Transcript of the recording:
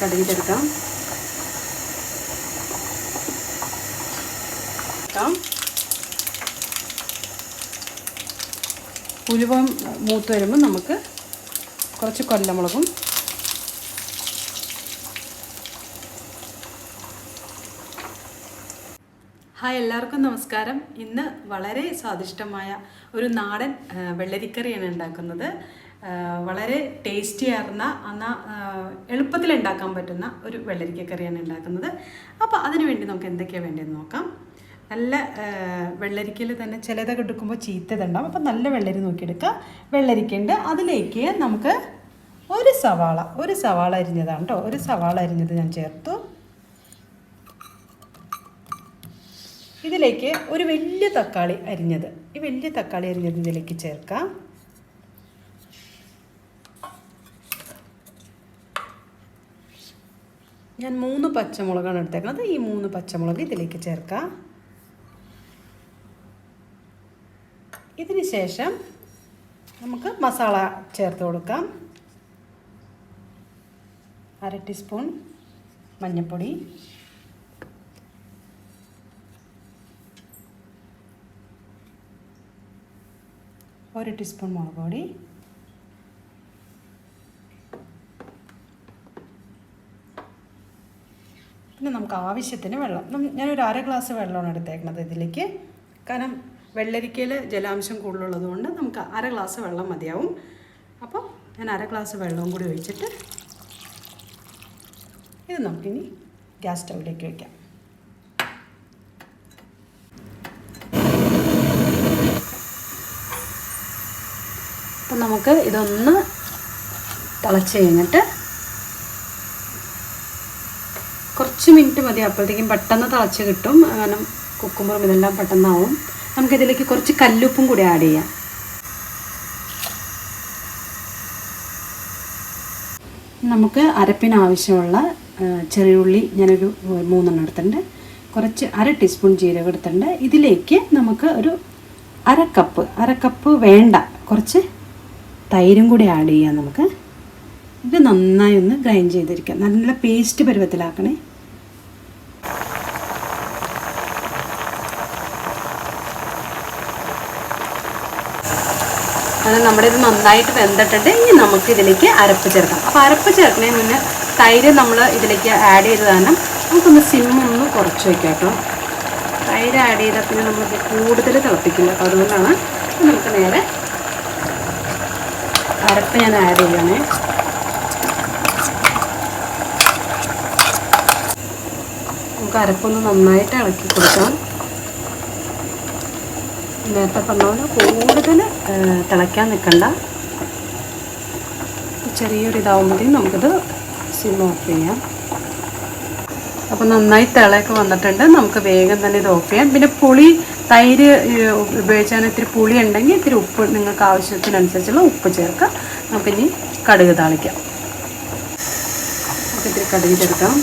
കടുകിട്ടെടുക്കാം. ചേർക്കാം ഉലുവ മൂത്ത് വരുമ്പോൾ നമുക്ക് കുറച്ച് കൊല്ലമുളകും ഹായ് എല്ലാവർക്കും നമസ്കാരം. ഇന്ന് വളരെ സ്വാദിഷ്ടമായ ഒരു നാടൻ വെള്ളരിക്കറിയാണ് ഉണ്ടാക്കുന്നത്. വളരെ ടേസ്റ്റി ആർന്ന എന്നാൽ എളുപ്പത്തിൽ ഉണ്ടാക്കാൻ പറ്റുന്ന ഒരു വെള്ളരിക്ക കറിയാണ് ഉണ്ടാക്കുന്നത്. അപ്പോൾ അതിന് വേണ്ടി നമുക്ക് എന്തൊക്കെയാണ് വേണ്ടതെന്ന് നോക്കാം. നല്ല വെള്ളരിക്കയിൽ തന്നെ ചിലതൊക്കെ എടുക്കുമ്പോൾ ചീത്തതുണ്ടാവും. അപ്പോൾ നല്ല വെള്ളരി നോക്കിയെടുക്കുക വെള്ളരിക്കയുണ്ട്. അതിലേക്ക് നമുക്ക് ഒരു സവാള ഒരു സവാള അരിഞ്ഞതാണ് കേട്ടോ ഒരു സവാള അരിഞ്ഞത് ഞാൻ ചേർത്തു. ഇതിലേക്ക് ഒരു വലിയ തക്കാളി അരിഞ്ഞത്. ഈ വലിയ തക്കാളി അരിഞ്ഞത് ഇതിലേക്ക് ചേർക്കാം. ഞാൻ മൂന്ന് പച്ചമുളകാണ് എടുത്തേക്കുന്നത് ഈ മൂന്ന് പച്ചമുളക് ഇതിലേക്ക് ചേർക്കാം. ഇതിന് ശേഷം നമുക്ക് മസാല ചേർത്ത് കൊടുക്കാം. അര ടീസ്പൂൺ മഞ്ഞൾപ്പൊടി. ഒരു ടീസ്പൂൺ മുളക് പൊടി. പിന്നെ നമുക്ക് ആവശ്യത്തിന് വെള്ളം. ഞാനൊരു അര ഗ്ലാസ് വെള്ളമാണ് എടുത്തേക്കുന്നത് ഇതിലേക്ക്. കാരണം വെള്ളരിക്കയിൽ ജലാംശം കൂടുതലുള്ളതുകൊണ്ട് നമുക്ക് അര ഗ്ലാസ് വെള്ളം മതിയാവും. അപ്പോൾ ഞാൻ അര ഗ്ലാസ് വെള്ളവും കൂടി ഒഴിച്ചിട്ട് ഇത് നമുക്കിനി ഗ്യാസ് സ്റ്റൗവിലേക്ക് വയ്ക്കാം അപ്പം നമുക്ക് ഇതൊന്ന് തിളച്ച് കഴിഞ്ഞിട്ട് കുറച്ച് മിനിറ്റ് മതി. അപ്പോഴത്തേക്കും പെട്ടെന്ന് തിളച്ച് കിട്ടും. കാരണം കുക്കുമ്പറും ഇതെല്ലാം പെട്ടെന്നാവും. നമുക്കിതിലേക്ക് കുറച്ച് കല്ലുപ്പും കൂടി ആഡ് ചെയ്യാം. നമുക്ക് അരപ്പിന് ആവശ്യമുള്ള ഉള്ളി ചെറിയുള്ളി ഞാനൊരു മൂന്നെണ്ണം എടുത്തിട്ടുണ്ട്. കുറച്ച് അര ടീസ്പൂൺ ജീരകം എടുത്തിട്ടുണ്ട്. ഇതിലേക്ക് നമുക്ക് ഒരു അര കപ്പ് അര കപ്പ് വേണ്ട. കുറച്ച് തൈരും കൂടി ആഡ് ചെയ്യാം നമുക്ക്. ഇത് നന്നായി ഒന്ന് ഗ്രൈൻഡ് ചെയ്തിരിക്കാം. നല്ല പേസ്റ്റ് പരുവത്തിലാക്കണേ. അങ്ങനെ നമ്മുടെ ഇത് നന്നായിട്ട് വെന്തിട്ടുണ്ട് ഇനി നമുക്ക് ഇതിലേക്ക് അരപ്പ് ചേർക്കാം. അപ്പോൾ അരപ്പ് ചേർക്കുന്നതിന് മുന്നേ തൈര് നമ്മൾ ഇതിലേക്ക് ആഡ് ചെയ്ത് കാരണം നമുക്കൊന്ന് സിമ്മൊന്ന് കുറച്ച് വയ്ക്കാം കേട്ടോ. തൈര് ആഡ് ചെയ്താൽ പിന്നെ നമുക്ക് കൂടുതൽ തിളപ്പിക്കില്ല. അപ്പോൾ അതുകൊണ്ടാണ് നമുക്ക് നേരെ അരപ്പ് ഞാൻ ആഡ് ചെയ്യണേ നമുക്ക് അരപ്പൊന്ന് നന്നായിട്ട് ഇളക്കി കൊടുക്കാം. നേരത്തെ പറഞ്ഞ പോലെ കൂടുതൽ തിളയ്ക്കാൻ നിൽക്കണ്ട. ചെറിയൊരിതാവുമ്പോഴത്തേക്കും നമുക്കിത് സിം ഓഫ് ചെയ്യാം. അപ്പോൾ നന്നായി തിളയൊക്കെ വന്നിട്ടുണ്ട്. നമുക്ക് വേഗം തന്നെ ഇത് ഓഫ് ചെയ്യാം. പിന്നെ പുളി തൈര് ഉപയോഗിച്ചാൽ ഇത്തിരി പുളി ഉണ്ടെങ്കിൽ ഇത്തിരി ഉപ്പ് നിങ്ങൾക്ക് ആവശ്യത്തിനനുസരിച്ചുള്ള ഉപ്പ് ചേർക്കാം നമുക്കിനി കടുക് താളിക്കാം. നമുക്ക് ഇത്തിരി കടുക് ചേർക്കാം.